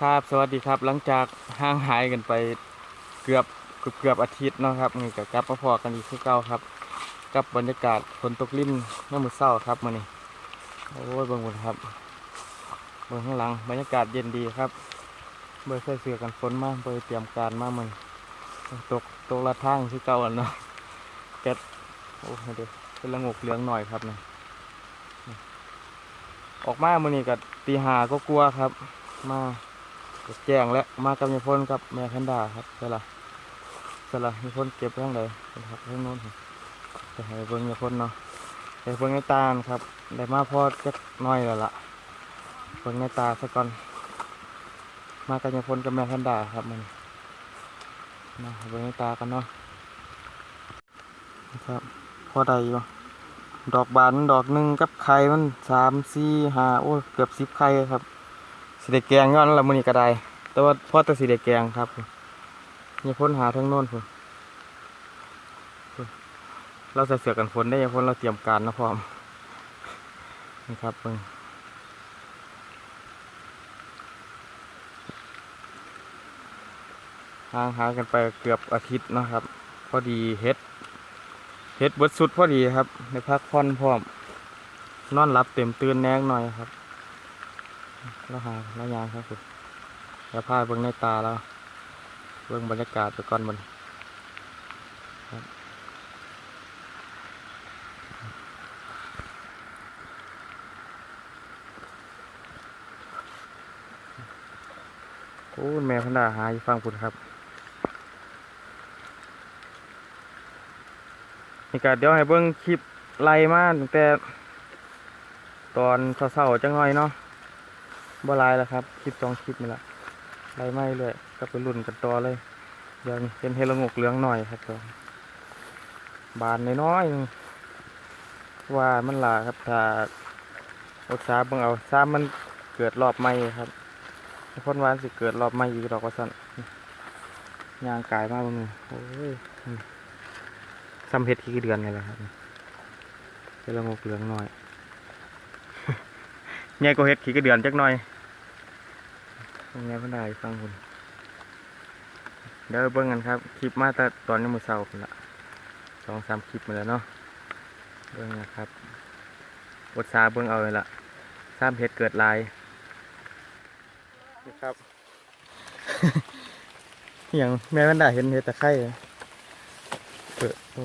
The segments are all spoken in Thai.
ครับสวัสดีครับหลังจากห่างหายกันไปเกือบเกือบเกือบอาทิตย์เนาะครับนี่ก็กลับมาพอกันอีกคือเก่าครับ กับบรรยากาศฝนตกลิ่นเมื่อมือเช้าครับมื้อนี้โอ้ยเบิ่งหมดครับเบิ่งข้างหลังบรรยากาศเย็นดีครับเบิ่งใส่เสื้อกันฝนมาเบิ่งเตรียมการมากมันตกตกละทางคือเก่าอะเนาะแกดโอ้เดี๋ยวเป็นละงกเหลืองหน่อยครับนี่ออกมามื้อนี้ก็ตีหาก็กลัวครับ มา แจ้งแล้วมากับยายพ่นกับแม่แพนด้าครับใช่ละใช่ละยายพ่นเก็บเรื่องใดครับเรื่องโน้นจะให้เบิ้งยายพ่นเนาะให้เบิ้งในตาครับได้มาพอจักน้อยแล้วล่ะเบิ้งในตาซะก่อนมากับยายพ่นกับแม่แพนด้าครับมันมาเบิ้งในตากันเนาะนะครับพอได้อยู่ดอกบานดอกหนึ่งกับไข่มันสามสี่ห้าโอ้เกือบสิบไข่ครับ สีแดงแกงย้อนละมือนี้ก็ได้ แต่ว่าพ่อแต่สีแดงแกงครับอย่าพ้นหาทั้งโน้นพุ่นพุ่นเราใส่เสือกันฝนได้อย่าพ้นเราเตรียมการนะพร้อมนี่ครับเพิ่งห่างหายกันไปเกือบอาทิตย์นะครับ พอดีเฮ็ดเฮ็ดเบิดสุดพอดีครับในพักผ่อนพร้อมนอนหลับเต็มตื่นแนงหน่อยครับ แล้วหาแล้วยางครับผมแล้วพาเบิ่งในตาแล้วเบิ่งบรรยากาศไปก่อนมันโอ้แม่พนดาหายฟังพุ่นครับนี่ก็เดี๋ยวให้เบิ่งคลิปไล่มาตั้งแต่ตอนเศร้าๆจังหน่อยเนาะ บ่ลายแล้วครับคลิปสองคลิปนี่ละไล่ไม่เลยก็ไปรุ่นกันต่อเลยเดี๋ยวนี้เป็นเฮลงกเหลืองหน่อยครับตัวบานน้อยๆหนึ่งว่ามันหลาครับถ้าอดสาเบิ่งเอาซ้ำมันเกิดรอบใหม่ครับพ้นวานสิเกิดรอบใหม่อีกดอกว่าสั่นยางกายมากเบิ่งโอ้ยนี่ซ้ำเห็ดที่เดือนนี่แหละครับเฮลงกเหลืองหน่อยใหญ่กว่าเห็ดขี้กระเดือนจักหน่อย ยังไงเพิ่นได้ฟังคุณเดี๋ยวเบิ่งกันครับ คลิปมาแต่ตอนนี้มือเช้าพุ่นละสองสามคลิปมาแล้วเนาะเบิ่งนะครับบทซาเบิ่งเอาเลยละสร้างเห็ดเกิดลายนี่ครับอย่างแม่มันได้เห็นเห็ดตะไคร้เหรอเกิดโอ้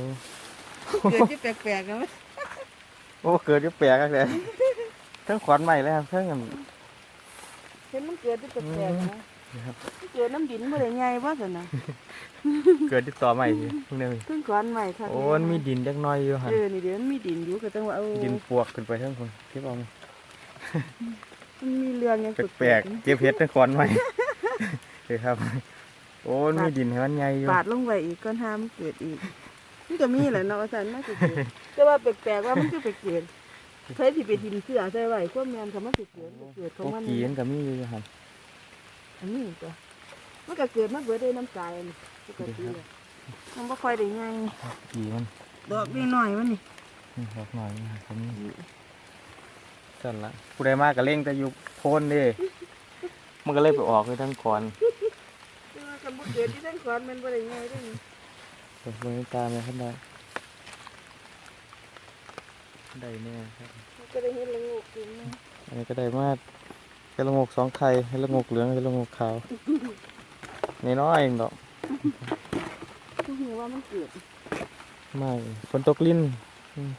เกิดที่แปลกๆนะเว้ยโอ้เกิดอยุ่แปลกกันเลยทั้งขวานใหม่เลยครับทั้งอัน เห็นมันเกิดที่แปลกๆนะนี่ครับมันเกิดน้ำดินบ่ได้ใหญ่ว่าซั่นน่ะเกิดที่ต่อใหม่สิพวกนี้เพิ่งขอนใหม่ค่ะโอ้มันมีดินจักหน้อยอยู่หันเออนี่เดี๋ยวมันมีดินอยู่ก็ต้องว่าเอาดินปวกขึ้นไปทั้งคนที่บอกมันมีเรื่องหยังแปลกๆเก็บเห็ดในขอนใหม่เลยครับ โอ้มันมีดินให้มันใหญ่อยู่ปาดลงไว้อีกก่อนห้ามนเกิดอีกมันก็มีแหละเนาะว่าซั่นมันสิเกิดแต่ว่าแปลกๆว่ามันคือไปเกิด ใครสิไปทิ่มเสื้อใส่ไว้ความแม่นก็มันสิเกิดมันเกิดของพวกมันกีนก็มีอยู่หันอันนี้จ้ะมันก็เกิดมาเบิดได้น้ำตายอันนี้ปกติอะมันบ่ค่อยได้ใหญ่กีมันดอกน้อยๆมันนี่นี่ดอกหน่อยนี่ก็มีสั่นละผู้ใดมากก็เล่งแต่อยู่โพนเด้มันก็เลยไปออกเลยทั้งขอนคือว่าคันบ่เกิดที่ทั้งขอนมันบ่ได้ใหญ่เด้นี่เปิดเบิ่งตามเลยครับได้ ได้แน่ครับมันก็ได้เห็นละงูกินนะอันนี้ก็ได้มาเฮดละงกสองไข่เฮดละงกเหลืองเฮดละงกขาวนี่น้อยๆเองดอกคือหูว่ามันเกิดไม่ฝนตกลิ้นอืม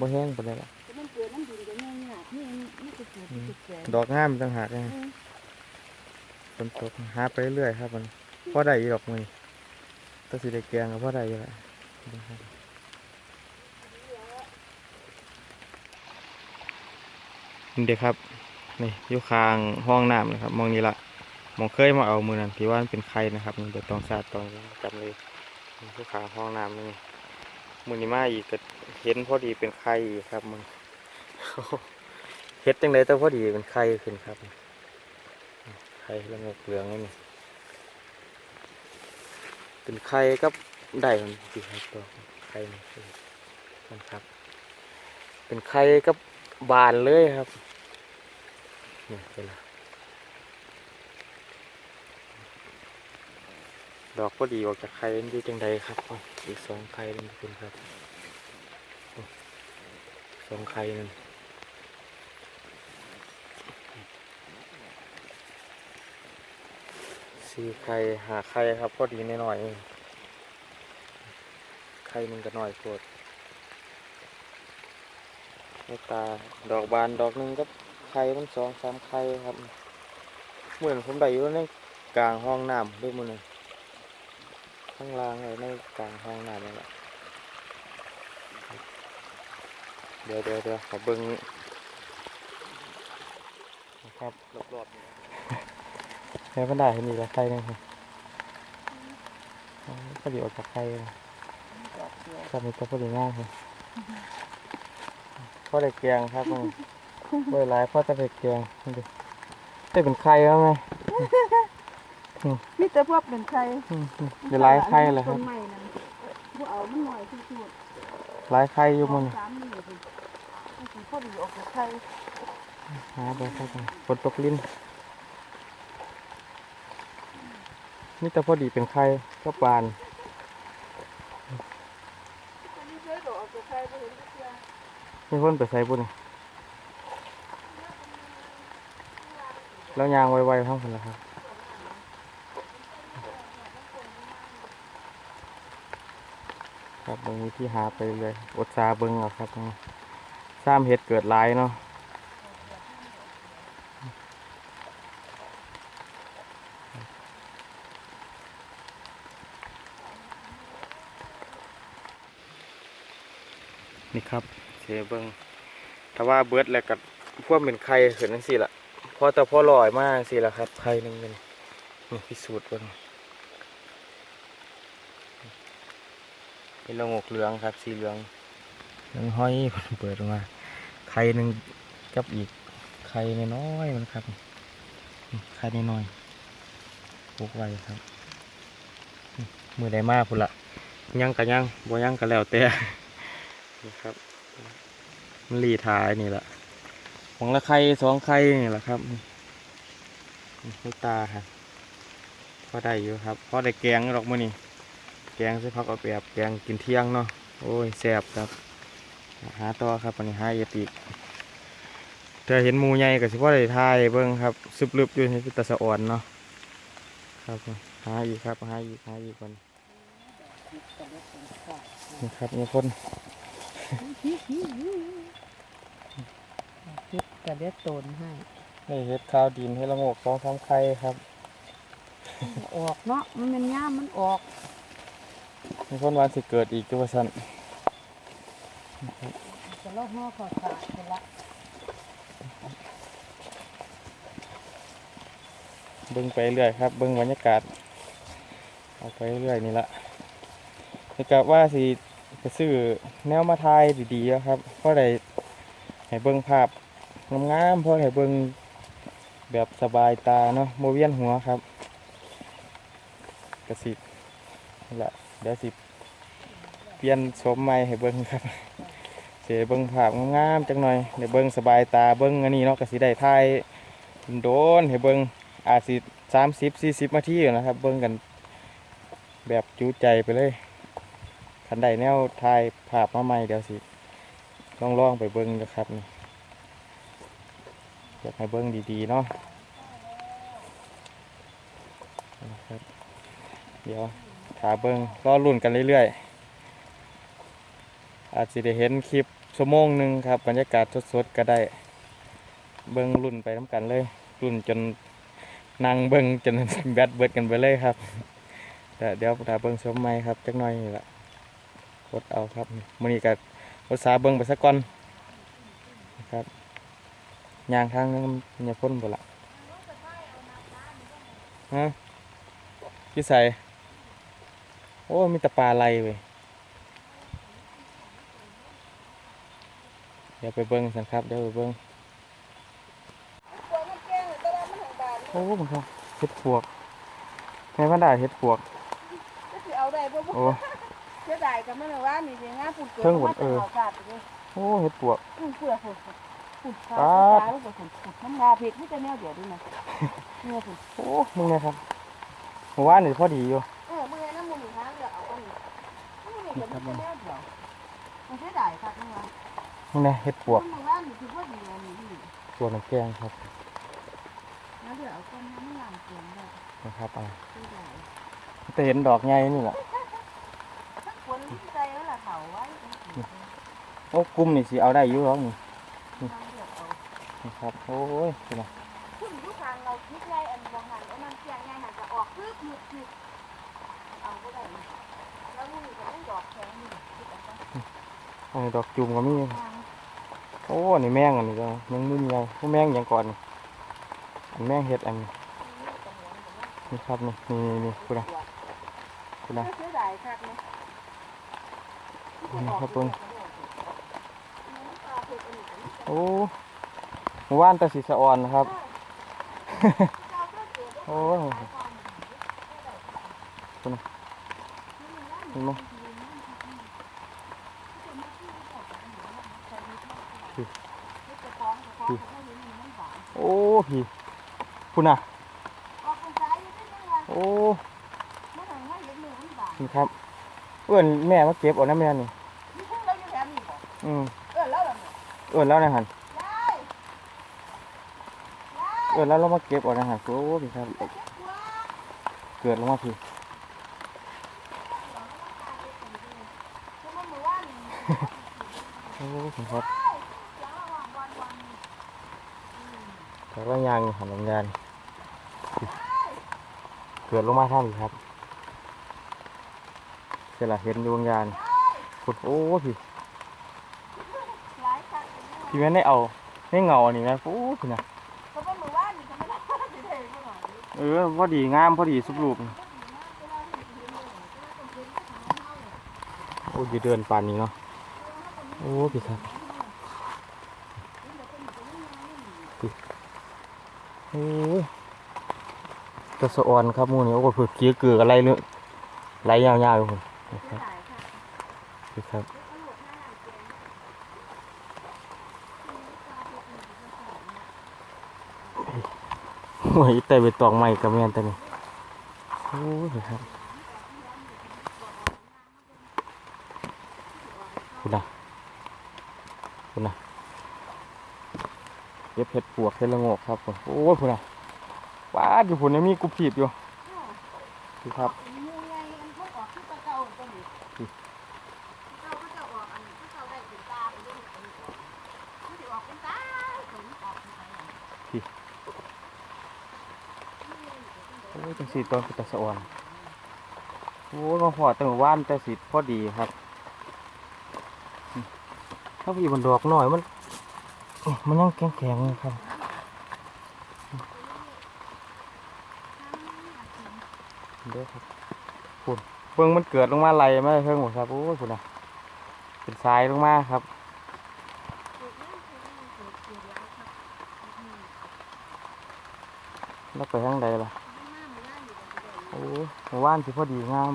บ่แห้งปานใดล่ะแต่มันเกิดน้ำดินก็ง่ายๆนี่มันจะเกิดที่จุดแสงดอกงามต่างหากเลยฝนตกหาไปเรื่อยๆครับมันพอได้อีดอกมือแตัวสีแดงแกงก็พอได้อยู่แหละ นี่เด็กครับนี่อยู่ข้างห้องน้ำนะครับมองนี่ละมองเคยมาเอามือนั่นที่ว่ามันเป็นไข่นะครับเดี๋ยวต้องสาดต้องจำเลยอยู่ขางห้องน้ำนี่มือนี้มาอีกก็เห็นพอดีเป็นไข่ครับมึงเฮ็ดจังไดแต่พอดีเป็นไข่ขึ้นครับไข่ละงกเหลืองนี่เป็นไข่กับได้มันสิครับตัวไข่นี่มันครับ เป็นไข่กับ บานเลยครับนี่ไปละดอกพอดีออกจากไข่มันอยู่จังใดครับอีกสองไข่นี่คุณครับสองไข่นั่นสี่ไข่หาไข่ครับพอดีหน่อยๆเองไข่หนึ่งก็น้อยโคตร ไม่ตาดอกบานดอกหนึงก็ไข่มันสองสามไข่ครับเหมือนผมได้อยู่ในกลางห้องน้ำด้วยมันเลยข้างล่างเลยในกลางห้องน้ำนี่แหละเดี๋ยวเดี๋ยวเดี๋ยวขอเบิ้งนะครับรอบๆนี่แค่มันได้เห็นอีกแล้วไข่หนึงครับอ๋อพอดีออกจากไข่เลยดอกเดียวครับมีตัวพอดีง่ายครับพ่ อได้เกียงครับมึงเบอร์หลายพ่อจะได้เกียงนี่ดิได้เป็นไข่แล้วไหมมีแต่พวกเป็นไข่อืมอืมเดี๋ยวหลายไข่เลยครับต้นไม้นั่นพวกเอามันหน่อยที่สุดหลายไข่อยู่มันสามนี่สิมันสิพอดีออกจากไข่หาไปครับฝนตกลิ้นนี่แต่พอดีเป็นไข่ก็บาน อันนี้เคยดอกออกจากไข่บ่เห็นจักเทื่อ มีคนไปใส่บุญนี่แล้วยางไวๆทั้งคนละครับครับตรงนี้ที่หาไปเลยอดซาเบิ้งเอาครับซ้ำเห็ดเกิดลายเนาะนี่ครับ เชเบิ้งถ้าว่าเบิดแล้วกับพวกเป็นไข่ขึ้นนั่นสิละพอแต่พอลอยมากสิละครับไข่หนึ่งเป็นนี่พิสูจน์เบิ้งเป็นละงกเหลืองครับสีเหลืองเหลืองห้อยเปิดออกมาไข่หนึ่งกับอีกไข่น้อยมันครับไข่น้อยปลูกไว้ครับ มือใดมากพุ่นละยังกะยังบ่ยังกะแล้วแต่นี่ครับ มันรีทายนี่แหละของละไข่สองไข่นี่แหละครับนี่นี่ลูกตาครับพอได้อยู่ครับพอได้แกงดอกมื่อนี่แกงใส่ผักเอาแบบแกงกินเที่ยงเนาะโอ้ยแซ่บครับ หาต่อครับวันนี้หาเอดอีกเธอเห็นมูใหญ่ก็สิพ่อได้ทายเบิ่งครับซึบลึบอยู่ในตาสะอ่อนเนาะครับหาอีกครับหาอีกหาอีกคนนี่ครับมีคน คิดกระเด็ดโตนให้ได้เห็ดข้าวดินให้ละโงกสองสามไข่ครับออกเนาะมันเป็นย่ามมันออกมีคนวันสิเกิดอีกจุว่าสันจะลอกห่อขอขาดไปละเบิ่งไปเรื่อยครับ เบิ่งบรรยากาศ เอาไปเรื่อยนี่ละนี่กะว่าสิ ไปซื้อแนวมาทายดีๆอะครับเพราะได้ให้เบิ่งภาพงามๆเพราะให้เบิ่งแบบสบายตาเนาะโมเวียนหัวครับกระสินี่ละเดี๋ยวสิเปลี่ยนโฉมใหม่ให้เบิ่งครับเสียเบิ่งภาพงามๆจังหน่อยเดี๋ยวเบิ่งสบายตาเบิ่งอันนี้เนาะกระสิได้ทายโดนให้เบิ่งอาจสิสามสิบสี่สิบนาทีอยู่นะครับ เบิ่งกันแบบจูใจไปเลย คันใดแนวถ่ายภาพมาใหม่เดี๋ยวสิลองลองไปเบิ่งนะครับนี่อยากให้เบิ่งดีๆเนาะนะครับเดี๋ยวถาเบิ่งรอรุ่นกันเรื่อยๆ อาจสิได้เห็นคลิปชั่วโมงหนึ่งครับ บรรยากาศสดๆก็ได้ เบิ่งรุ่นไปน้ำกันเลย รุ่นจนนั่งเบิ้งจนแบตเบิดกันไปเลยครับ แต่เดี๋ยวถาเบิ้งชมใหม่ครับจักหน่อยนี่ละ ดเอาครับมื้อนี้ก็ภาษาเบิ้งไปสักก่อนนะครับย่างทางนึงมันจะพ้นบ่ละฮะพี่ใส่โอ้มีแต่ปลาไหลเว้ยเดี๋ยวไปเบิ้งสันครับเดี๋ยวไปเบิ้งตัวมันแก้งแต่ว่ามันทางบานโอ้มันครับเห็ดปวกแม่พันดาเห็ดปวกก็สิเอาได้บ่บ่โอ้ เสียดายกับมันว่านี่สิงาปุ่นเกิดเทิงหมดมาเออจะาขาดไปเลยโอ้เห็ดปวกอือเพื่อพุ่นขุดป๊าขาดลูกไปขุดขุดน้ำงาเพชรไม่จะแนวเดียวด้วยนะเนี่ยขุดโอ้มึงนะครับเมื่อวานนี่พอดีอยู่เออมือน้ำมันอยู่ทางเดียวเอาอันนี้นี่นี่เดี๋ยวมันจะแนวเดียวมันใช้ได้ครับนี่วะมึงนะเฮ็ดปวกมือว่านนี่คือว่าดีอันนี้นี่ปวกน้ำแกงครับแล้วเดี๋ยวเอาต้นน้ำหลังเกลือได้นะครับอ่าใช้ได้แต่เห็นดอกใหญ่นี่แหละ ถ้าคนใจแล้วล่ะเขาไว้ โอ้กลุ่มนี่สิเอาได้อยู่หรอกนี่ทางเดียวเอานะครับโอ้ยนี่นะคุณทุกทางเราคิดไงอันบางหันไอ้มันเสียงไงหันจะออกพึบพึบพึบเอาก็ได้แล้วมือก็ต้องดอกแข็งนี่คิดเอาซะอันนี้ดอกจุ่มก็มีทางโอ้นี่แมงอันนี้ก็แมงมุมใหญ่พวกแมงอย่างก่อนนี่อันแมงเห็ดอันนี้นี่ครับนี่นี่นี่นี่คุณนะคุณนะเสียดายคักเนาะนี่ครับเพิ่ง โอ้หมู่บ้านตะสีสะออนนะครับ โอ้ยคุณนะเห็นไหมโอ้พี่คุณน่ะ โอ้ครับ เอื้อนแม่มาเก็บเอานะแม่นี่อืม เอื้อแล้วนะหันเอื้อแล้วเรามาเก็บเอานะหันโอ้พี่ครับเกิดลงมาพี่โอ้พี่ครับแต่ว่ายางหันลงยานเกิดลงมาท่านครับเสร็จละเห็นดวงยานขุดโอ้พี่ พี่แม่นได้เอาได้เงาอันนี้ไหมโอ้พี่นะเออพอดีงามพอดีสุบรูปโอ้ยเดินป่านนี้เนาะโอ้พี่ครับพี่โอ้ยกระสะออนครับหมูนี่โอ้โหเผือกเกี้ยเกลืออะไรเนื้อะไหลยาวๆอยู่ผมนะครับ พี่ครับโอ้ยแต่ไปตองใหม่กับเม่นแต่นี่โอ้ยครับคุณนะคุณนะเย็บเห็ดปวกเห็ดละงงกครับผมโอ้ยคุณนะว้าอยู่ผมยังมีกุบผีบอยู่ดูครับ โอ้ยจัง สีต้นเป็นตะสะออนโอ้ยมาพอตั้งแต่ว่านแต่สีพอดีครับอืมถ้าพี่มันดอกหน่อยมันมันยังแข็งๆอยู่ครับเด้อครับคุณเพิ่งมันเกิดลงมาไหลมาเพิ่งหมดครับโอ้ยคุณนะเป็นทรายลงมาครับแล้วไปทางใดล่ะ โอ้ยหมู่บ้านสิพอดีงาม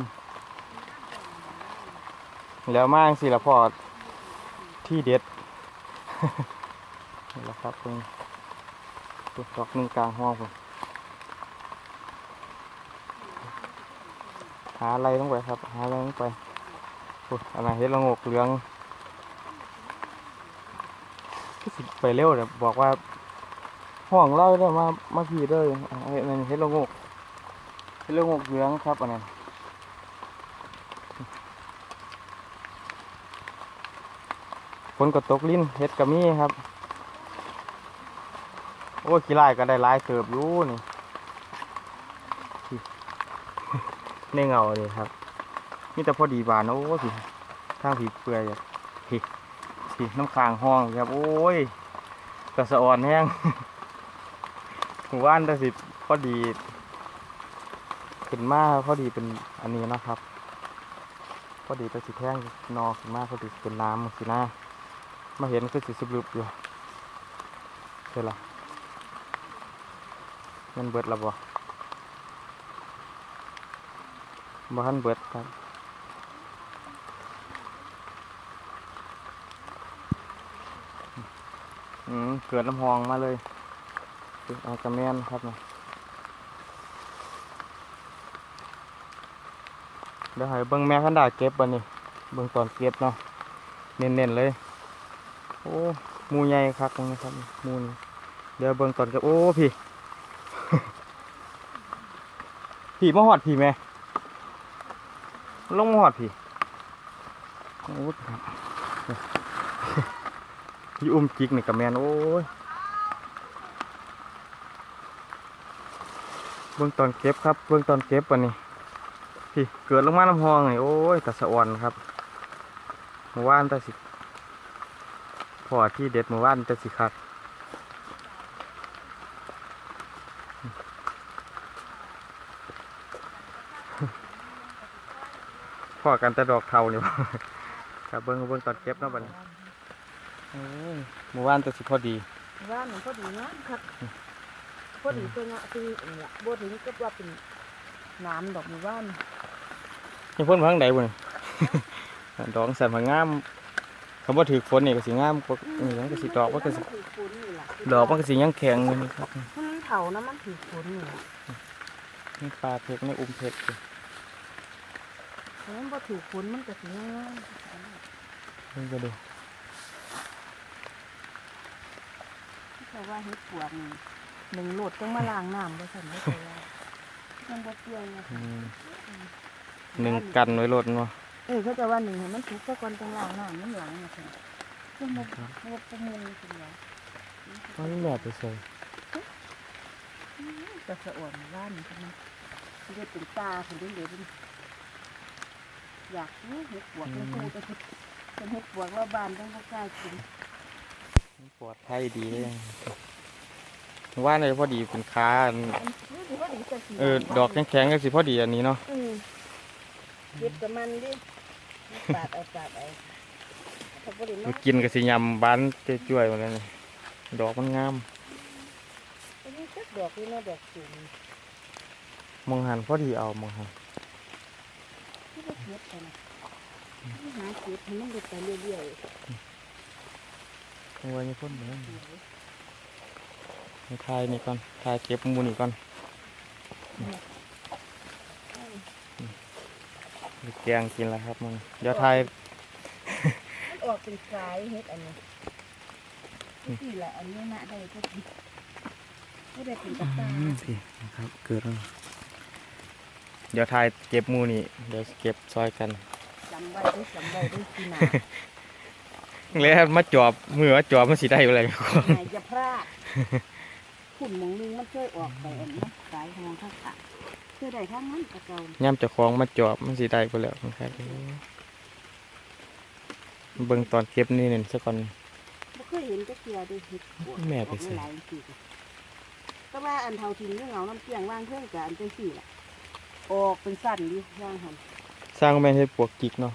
แล้วมากสิละพอที่เด็ดนี่แหละครับเพิ่งตัวดอกหนึ่งกลางห้องผมหาอะไรลงไปครับ หาอะไรลงไปอ้ยอันนั้นเห็ดละงกเหลืองไปเร็วเดี๋ยวบอกว่าห้องเล่าได้มามาพี่เลยอ่าเฮ็ดนั่นเฮ็ดละงก เฮ็ดละโงกเหลืองครับอันนั้นฝนก็ตกลิ้นเฮ็ดก็มีครับ โอ้ขี้ลายก็ได้ลายเติบอยู่นี่ในเงานี่ครับนี่แต่พอดีบานโอ้ยพี่ทางผีเปื่อยอะพี่พี่น้ำค้างห้องครับ โอ้ยกระสะอ่อนแห้งหมู่บ้านแต่สิพอดี ขึ้นมาพอดีเป็นอันนี้นะครับพอดีแต่สิแท่งนอขึ้นมาพอดีเป็นน้ำสินะมาเห็นคือสิสุบลึบอยู่เท่าไรมันเบิดแล้วบ่บ่ทันเบิดครับอืมเกิดน้ำหองมาเลยเอากระแมนครับนะ เดี๋ยวให้เบิ่งแม่ขันดาเก็บบันนี้เบิ่งตอนเก็บเนาะเน้นๆเลย โอ้หมูใหญ่คักเลยนะครับหมูนี่เดี๋ยวเบิ่งตอนเก็บโอ้พี่พี่มาหอดพี่แม่ลงมาหอดพี่โอ้ครับพี่อุ้มจิกนี่กับแมนโอ้ยเบื้องตอนเก็บครับ เบื้องตอนเก็บวันนี้ พี่เกิดลงมาน้ำหองนี่โอ้ยตะสะออนครับเมื่อวานแตะสิพอที่เด็ดเมื่อวานตะสิคักพอกันแต่ดอกเทานี่ครับเบิ้งเบิ้งตอนเก็บเนาะบัดนี้โอ้ยหมู่บ้านตัวสิพอดีหมูว่านมันพอดีนะครับพอดีตัวเงาะคือเนี่ยบ่ถึงกับว่าเป็นน้ำดอกหมู่บ้าน ยังพ่นมาทางใดบุญดอกสันมางามคำว่าถือฝนนี่ก็สิงามกว่านี่มันก็สิดอกมันก็สิถือฝนนี่ล่ะดอกมันก็สิยังแข็งอยู่นี่ครับมันเถานะมันถือฝนนี่ล่ะนี่ปลาเพกนี่อุ้มเพกอยู่ถ้ามันบ่ถือฝนมันก็สิง่ายนี่ก็ดูๆแต่ว่าเฮ็ดปวกนี่หนึ่งโหลดต้องมาล้างน้ำบ่ซั่นบ่ใช่ว่ามันบ่เปื่อยนะอืม หนึ่งกันไว้รถเนาะเออเขาจะว่าหนึ่งให้มันสุกซะก่อนต้องล้างน้ำมันหลังนะซั่นเพื่อมาเพื่อประมงจังได๋มันแม่ไปใส่จะสะอ่อนบ้านนี่ใช่ไหมที่ได้เป็นตาถึงได้เหลือเป็นอยากนี่เห็ดปวกเป็นคู่ก็คือเป็นเห็ดปวกว่าบ้านต้องบ่กล้ากินปลอดภัยดีเลยหมู่บ้านเลยพอดีเป็นค้าอันมันถือว่าดีจังสิเออดอกแข็งๆก็สิพอดีอันนี้เนาะอืม เก็บกับมันดิปาดเอาปาดเอาถ้าบ่ได้มาเนาะกินก็สิยำบานจ่วยๆหมดเลยนี่ดอกมันงามอันนี้จักดอกนี่เนาะดอกสูงมองหันพอดีเอามองหันที่บ่เก็บกันนะหาเก็บให้มันได้ไปเรื่อยเอาไว้ในพ่นเหมือนทายนี่ก่อนทายเก็บหมูนี่ก่อน นี่แกงกินแล้วครับมึงเดี๋ยวทายๆมันออกเป็นสายเฮ็ดอันนี้นี่แหละอันนี้น่ะได้ก็ผิดไม่ได้เป็นตาตาพี่นะครับ เกิดแล้วเดี๋ยวทายเก็บหมูนี่ เดี๋ยวเก็บซอยกันจำไว้ด้วยจำไว้ด้วยที่นาแล้วมาจอบมือว่าจอบมันสีได้อะไรนายจะพลาดขุนหมองนึงมันเคยออกไปอันนี้สายของข้างขาเคยได้ข้างนั้นกระเกาย่ำเจะคล้าของมาจอบมันสีได้ไปแล้วครับเบิ่งตอนเก็บนี่นี่ซะก่อน บ่เคยเห็นจะเกียด้วยเห็ดปวกแม่ไปใส่ออกหลายสิก็ว่าอันเท่าทิ้งเรื่องเอาน้ำเกียงว่างเครื่องกับอันจังสี่ล่ะออกเป็นสั้นดิว่างหันสร้างแม่นให้ปวกจิกเนาะ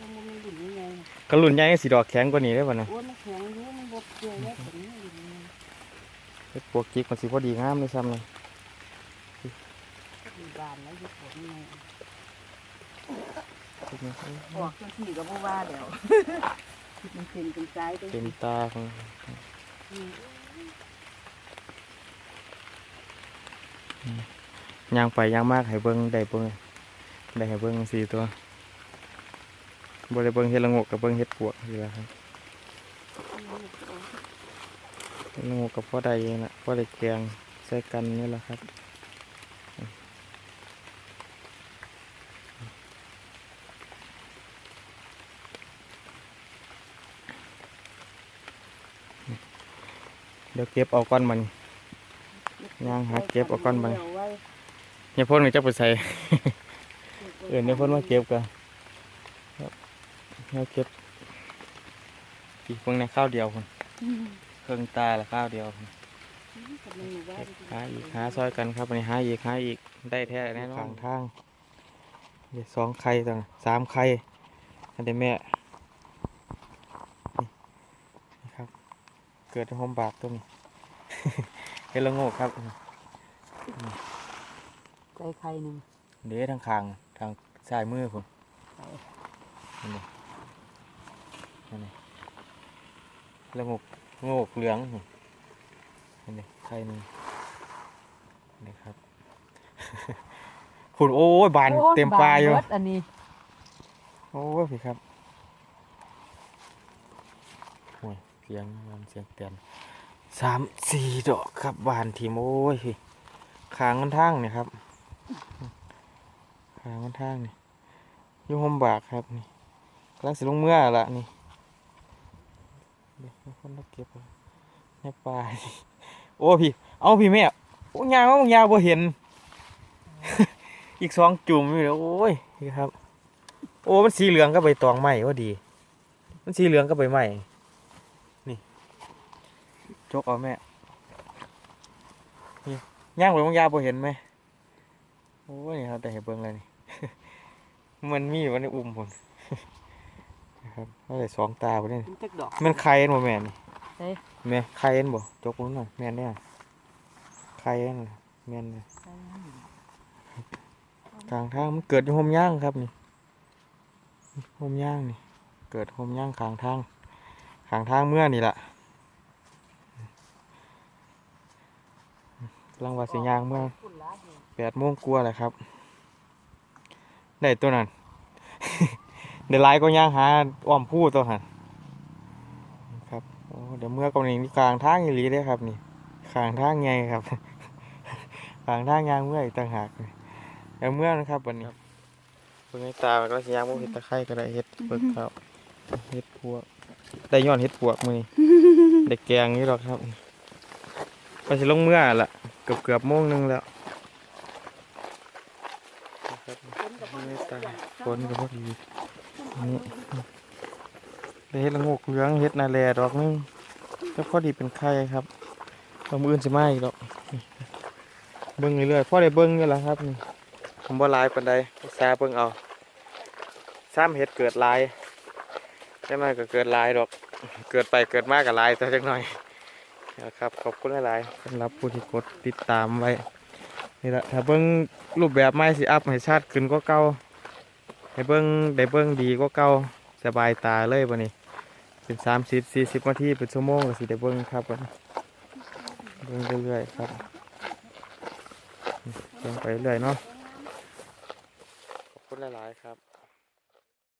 มันบ่มีดินยังไงกระลุนใหญ่สีดอกแข็งกว่านี้ได้ป่ะนะโอ้ยมันแข็งอยู่มันบกเกลือแล้วแต่นี่ดินยังไงเฮ็ดปวกจิกมันสีพอดีงามเลยซ้ำเลยก็มี บานแล้วเห็ดยังไงออกเจังสี่ก็บ่ว่าแล้วมันเป็นเป็นสายจังเต็มตาของย่างไปย่างมากให้เบิ่งได้เบิ่งได้ให้เบิ่งสี่ตัวบ่ได้เบิ่งเฮ็ดละงกกับเบิ่งเฮ็ดปวกนี่แหละครับละงกกับพ่อใดเองน่ะพ่อใดแกงใส่กันนี่แหละครับ เดี๋ยวเก็บเอาก้อนมันย่างหาเก็บเอาก่อนบัดนี้อย่าพ่นก็จะไปใส่เออเนี่ยพ่นมาเก็บกันครับเราเก็บอีกเพิ่งในข้าวเดียวคนเครื่องตาละข้าวเดียวพุ่นหาอีกหาซอยกันครับวันนี้หาอีกหาอีกได้แท้แน่นอนข้างทางเดี๋ยวสองไข่ต่างสามไข่อันเดยวแม่นี่นะครับ เกิดในห้องบากตัวนี้เฮดละโงกครับใจใครหนึ่งเดี๋ยวทางคางทางซ้ายมือผมนั่นนี่นั่นนี่ละงกงกเหลืองนี่อันนี้ไข่หนึงนี่ครับคุณโอ้ยบานเต็มปลาอยู่โบนเบิดอันนี้ โอ้ยพี่ครับโอ้ย เสียงมันเสียงเตือนสามสี่ดอกครับบานทีมโอ้ยขางกันทางเนี่ยครับขางกันทางนี่ยุ่หมบากครับนี่กำลังสิลงเมื่อละนี่เดี๋ยวคนมาเก็บเอาในป่านี่โอ้พี่เอาพี่แม่โอ้ยยางว่ายางบ่เห็น อีกสองจุ่มอยู่เลยโอ้ยนี่ครับ โอ้มันสีเหลืองก็ใบตองไหมว่าดี มันสีเหลืองก็ใบไหม่ จกเอาแม่ นี่ย่างไปบางยาพอเห็นไหมโอ้ยนี่ครับแต่เห็นเบิ้งเลยนี่ มันมีอยู่วันนี้อุ้มผมนะครับเอาได้สองตาไปเลยมันจักดอก มันไข่เอ็นบ่แม่นี่เฮ้ยแม่ไข่เอ็นบ่จกมันหน่อยแม่นเนี่ยไข่เอ็นน่ะแม่นเลยกลางทางมันเกิดอยู่โฮมย่างครับนี่โฮมย่างนี่ เกิดโฮมย่างขางทางขางทางเมื่อนี่แหละ ลังว่าสิยางเมื่อแปดโมงกลัวาแหละครับ ได้ตัวนั้น เดี๋ยวไล่ก็ย่างหาอ้อมผู้ตัวหันครับโอ้เดี๋ยวเมื่อก่อนนี้มีกลางทางอีหลีได้อครับนี่ขางทางไงครับขางทางยางเมื่ออีกต่างหากนี่เดี๋ยวเมื่อนะครับวันนี้เพิ่งให้ตามันก็สิยางพวกเห็ดตะไคร้ก็ได้เห็ดเปิดข้าวเห็ดพวกได้ย้อนเห็ดปวกมือนี้ได้แกงนี่หรอกครับก็สิลงเมื่อละ เกือบเกือบๆโมงหนึงแล้วครับไม่ตายฝนก็พอดีนี่เห็ดละงกเหลืองเห็ดนาแลดอกนึงก็พอดีเป็นไข่ครับเอามืออื่นสิมาอีกดอกเบิ้งเรื่อยๆพอได้เบิ้งนี่แหละครับนี่ผมบ่หลายปานใดอุตส่าเบิ้งเอาซ้ำเห็ดเกิดลายจังน้อยก็เกิดลายดอก เกิดไปเกิดมากกับลายแตัวจักหน่อย นะครับขอบคุณหลายๆสำหรับผู้ที่กดติดตามไว้นี่แหละถ้าเบิ้งรูปแบบไม้สิอัพให้ชาติขึ้นก็เก่าให้เบิ้งได้เบิ้งดีก็เก่าสบายตาเลยวันนี้ เป็นสามสิบสี่สิบนาทีเป็นชั่วโมงก็สิได้เบิ้งครับวันเบิ้งเรื่อยๆครับเบิ้งไปเรื่อยเนาะขอบคุณหลายๆครับ